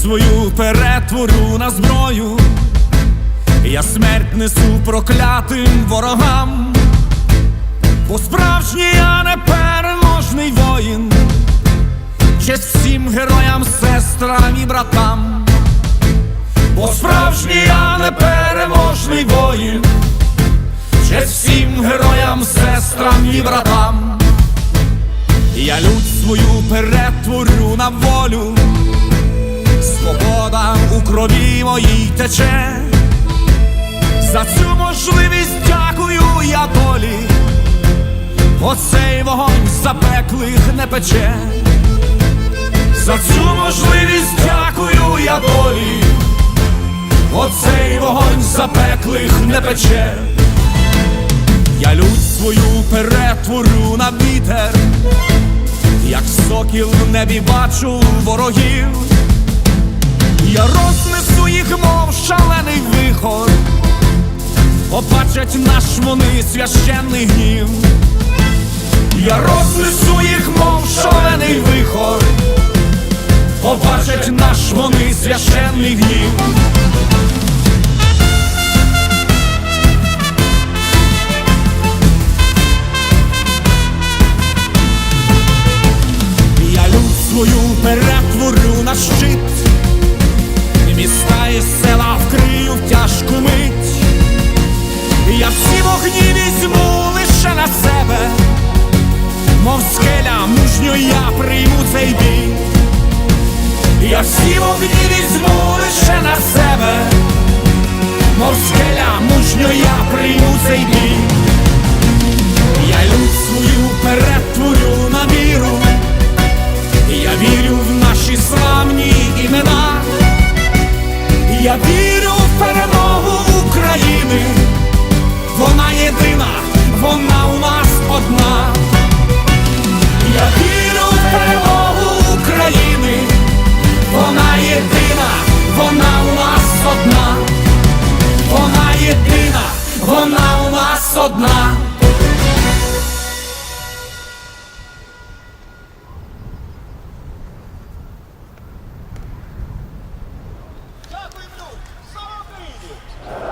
свою перетворю на зброю, я смерть несу проклятим ворогам, бо справжній я непереможний воїн, честь всім героям, сестрам і братам, бо справжній я непереможний воїн, честь всім героям, сестрам і братам. Я лють свою перетворю на волю, свобода у крові моїй тече. За цю можливість дякую я долі, оцей вогонь запеклих не пече. За цю можливість дякую я долі, оцей вогонь запеклих не пече. Я лють свою перетворю на вітер, як сокіл в небі бачу ворогів. Я рознесу їх, мов шалений вихор, побачать наш вони священний гнів. Я рознесу їх, мов шалений вихор, побачать наш вони священний гнів. Я люд свою перетворю на щит, міста і села вкрию в тяжку мить. Я всі вогні візьму лише на себе, мов скеля мужньо я прийму цей бій. Я всі вогні візьму лише на себе, мов скеля мужньо я прийму цей бій. Я вірю в перемогу України, вона єдина, вона у нас одна. Я вірю в перемогу України, вона єдина, вона у нас одна, вона єдина, вона у нас одна. Uh...